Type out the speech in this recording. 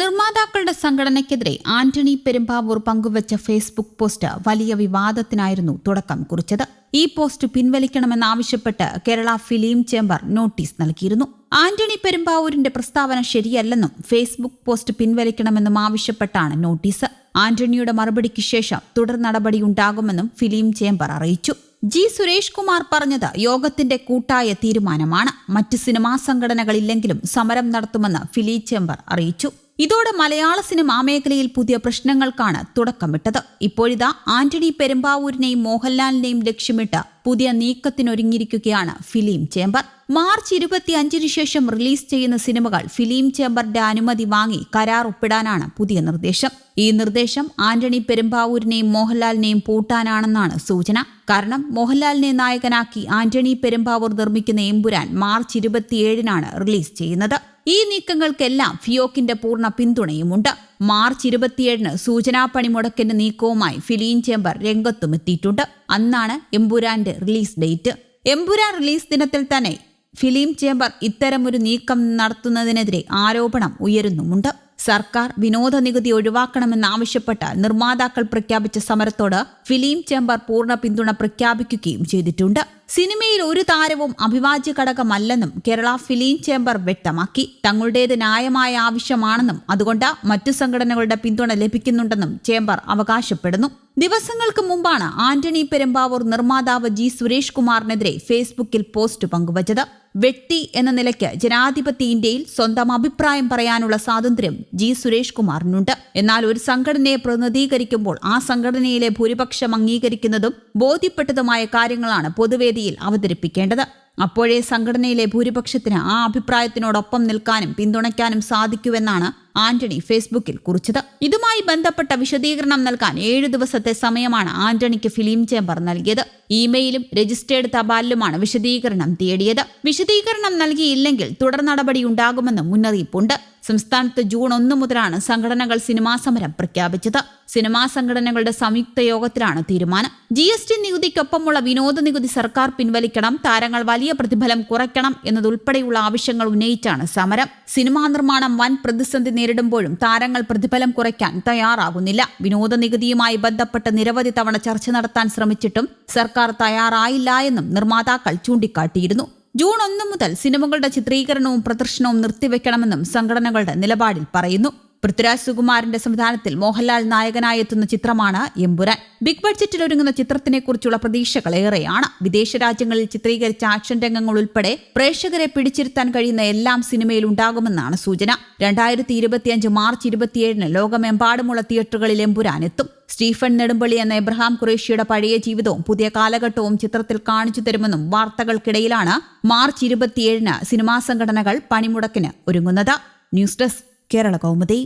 നിർമ്മാതാക്കളുടെ സംഘടനയ്ക്കെതിരെ ആന്റണി പെരുമ്പാവൂർ പങ്കുവച്ച Facebook post വലിയ വിവാദത്തിനായിരുന്നു തുടക്കം കുറിച്ചത്. ഈ പോസ്റ്റ് പിൻവലിക്കണമെന്നാവശ്യപ്പെട്ട് കേരള ഫിലിം ചേംബർ നോട്ടീസ് നൽകിയിരുന്നു. ആന്റണി പെരുമ്പാവൂരിന്റെ പ്രസ്താവന ശരിയല്ലെന്നും ഫേസ്ബുക്ക് പോസ്റ്റ് പിൻവലിക്കണമെന്നും ആവശ്യപ്പെട്ടാണ് നോട്ടീസ്. ആന്റണിയുടെ മറുപടിക്ക് ശേഷം തുടർ നടപടിയുണ്ടാകുമെന്നും ഫിലിം ചേംബർ അറിയിച്ചു. ജി സുരേഷ് കുമാർ പറഞ്ഞത് യോഗത്തിന്റെ കൂട്ടായ തീരുമാനമാണ്. മറ്റ് സിനിമാ സംഘടനകളില്ലെങ്കിലും സമരം നടത്തുമെന്ന് ഫിലി ചേംബർ അറിയിച്ചു. ഇതോടെ മലയാള സിനിമാ മേഖലയിൽ പുതിയ പ്രശ്നങ്ങൾക്കാണ് തുടക്കമിട്ടത്. ഇപ്പോഴിതാ ആന്റണി പെരുമ്പാവൂരിനെയും മോഹൻലാലിനെയും ലക്ഷ്യമിട്ട് പുതിയ നീക്കത്തിനൊരുങ്ങിയിരിക്കുകയാണ് ഫിലിം ചേംബർ. മാർച്ച് ഇരുപത്തിയഞ്ചിന് ശേഷം റിലീസ് ചെയ്യുന്ന സിനിമകൾ ഫിലിം ചേംബറിന്റെ അനുമതി വാങ്ങി കരാർ ഒപ്പിടാനാണ് പുതിയ നിർദ്ദേശം. ഈ നിർദ്ദേശം ആന്റണി പെരുമ്പാവൂരിനെയും മോഹൻലാലിനെയും പൂട്ടാനാണെന്നാണ് സൂചന. കാരണം മോഹൻലാലിനെ നായകനാക്കി ആന്റണി പെരുമ്പാവൂർ നിർമ്മിക്കുന്ന എമ്പുരാൻ മാർച്ച് ഇരുപത്തിയേഴിനാണ് റിലീസ് ചെയ്യുന്നത്. ഈ നീക്കങ്ങൾക്കെല്ലാം ഫിയോക്കിന്റെ പൂർണ പിന്തുണയുമുണ്ട്. മാർച്ച് ഇരുപത്തിയേഴിന് സൂചനാ പണിമുടക്കിന്റെ നീക്കവുമായി ഫിലീൻ ചേംബർ രംഗത്തുമെത്തിയിട്ടുണ്ട്. അന്നാണ് എംപുരാന്റെ റിലീസ് ഡേറ്റ്. എംപുരാൻ റിലീസ് ദിനത്തിൽ തന്നെ ഫിലിം ചേംബർ ഇത്തരമൊരു നീക്കം നടത്തുന്നതിനെതിരെ ആരോപണം ഉയരുന്നുമുണ്ട്. സർക്കാർ വിനോദ നികുതി ഒഴിവാക്കണമെന്നാവശ്യപ്പെട്ട് നിർമ്മാതാക്കൾ പ്രഖ്യാപിച്ച സമരത്തോട് ഫിലിം ചേംബർ പൂർണ പിന്തുണ പ്രഖ്യാപിക്കുകയും ചെയ്തിട്ടുണ്ട്. സിനിമയിൽ ഒരു താരവും അഭിവാജ്യ ഘടകമല്ലെന്നും കേരള ഫിലിം ചേംബർ വ്യക്തമാക്കി. തങ്ങളുടേത് ന്യായമായ ആവശ്യമാണെന്നും അതുകൊണ്ട് മറ്റു സംഘടനകളുടെ പിന്തുണ ലഭിക്കുന്നുണ്ടെന്നും ചേംബർ അവകാശപ്പെടുന്നു. ദിവസങ്ങൾക്ക് മുമ്പാണ് ആന്റണി പെരുമ്പാവൂർ നിർമ്മാതാവ് ജി സുരേഷ് കുമാറിനെതിരെ ഫേസ്ബുക്കിൽ പോസ്റ്റ് പങ്കുവച്ചത്. വ്യക്തി എന്ന നിലയ്ക്ക് ജനാധിപത്യ ഇന്ത്യയിൽ സ്വന്തം അഭിപ്രായം പറയാനുള്ള സ്വാതന്ത്ര്യം ജി സുരേഷ് കുമാറിനുണ്ട്. എന്നാൽ ഒരു സംഘടനയെ പ്രതിനിധീകരിക്കുമ്പോൾ ആ സംഘടനയിലെ ഭൂരിപക്ഷം അംഗീകരിക്കുന്നതും ബോധ്യപ്പെട്ടതുമായ കാര്യങ്ങളാണ് പൊതുവേദിയിൽ അവതരിപ്പിക്കേണ്ടത്. അപ്പോഴേ സംഘടനയിലെ ഭൂരിപക്ഷത്തിന് ആ അഭിപ്രായത്തിനോടൊപ്പം നിൽക്കാനും പിന്തുണയ്ക്കാനും സാധിക്കുവെന്നാണ് ആന്റണി ഫേസ്ബുക്കിൽ കുറിച്ചത്. ഇതുമായി ബന്ധപ്പെട്ട വിശദീകരണം നൽകാൻ ഏഴ് ദിവസത്തെ സമയമാണ് ആന്റണിക്ക് ഫിലിം ചേംബർ നൽകിയത്. ഇമെയിലും രജിസ്റ്റേർഡ് തപാലിലുമാണ് വിശദീകരണം തേടിയത്. വിശദീകരണം നൽകിയില്ലെങ്കിൽ തുടർ നടപടി ഉണ്ടാകുമെന്ന് മുന്നറിയിപ്പുണ്ട്. സംസ്ഥാനത്ത് ജൂൺ ഒന്ന് മുതലാണ് സംഘടനകൾ സിനിമാ സമരം പ്രഖ്യാപിച്ചത്. സിനിമാ സംഘടനകളുടെ സംയുക്ത യോഗത്തിലാണ് തീരുമാനം. ജി എസ് ടി നികുതിക്കൊപ്പമുള്ള വിനോദ നികുതി സർക്കാർ പിൻവലിക്കണം താരങ്ങൾ വലിയ പ്രതിഫലം കുറയ്ക്കണം എന്നതുൾപ്പെടെയുള്ള ആവശ്യങ്ങൾ ഉന്നയിച്ചാണ് സമരം. സിനിമാ നിർമ്മാണം വൻ പ്രതിസന്ധി നേരിടുമ്പോഴും താരങ്ങൾ പ്രതിഫലം കുറയ്ക്കാൻ തയ്യാറാകുന്നില്ല. വിനോദ നികുതിയുമായി ബന്ധപ്പെട്ട് നിരവധി തവണ ചർച്ച നടത്താൻ ശ്രമിച്ചിട്ടും സർക്കാർ തയ്യാറായില്ല എന്നും നിർമ്മാതാക്കൾ ചൂണ്ടിക്കാട്ടിയിരുന്നു. ജൂൺ ഒന്ന് മുതൽ സിനിമകളുടെ ചിത്രീകരണവും പ്രദർശനവും നിർത്തിവെക്കണമെന്നും സംഘടനകളുടെ നിലപാടിൽ പറയുന്നു. പൃഥ്വിരാജ് സുകുമാരന്റെ സംവിധാനത്തിൽ മോഹൻലാൽ നായകനായി എത്തുന്ന ചിത്രമാണ് എമ്പുരാൻ. ബിഗ് ബഡ്ജറ്റിൽ ഒരുങ്ങുന്ന ചിത്രത്തിനെക്കുറിച്ചുള്ള പ്രതീക്ഷകൾ ഏറെയാണ്. വിദേശ രാജ്യങ്ങളിൽ ചിത്രീകരിച്ച ആക്ഷൻ രംഗങ്ങൾ ഉൾപ്പെടെ പ്രേക്ഷകരെ പിടിച്ചിരുത്താൻ കഴിയുന്ന എല്ലാം സിനിമയിൽ ഉണ്ടാകുമെന്നാണ് സൂചന. രണ്ടായിരത്തി ഇരുപത്തിയഞ്ച് മാർച്ച് ഇരുപത്തിയേഴിന് ലോകമെമ്പാടുമുള്ള തിയേറ്ററുകളിൽ എമ്പുരാൻ എത്തും. സ്റ്റീഫൻ നെടുമ്പള്ളി എന്ന എബ്രഹാം ഖുറേഷിയുടെ പഴയ ജീവിതവും പുതിയ കാലഘട്ടവും ചിത്രത്തിൽ കാണിച്ചു തരുമെന്നും വാർത്തകൾക്കിടയിലാണ് മാർച്ച് ഇരുപത്തിയേഴിന് സിനിമാ സംഘടനകൾ പണിമുടക്കിന് ഒരുങ്ങുന്നത്. News desk Kerala Kaumudi.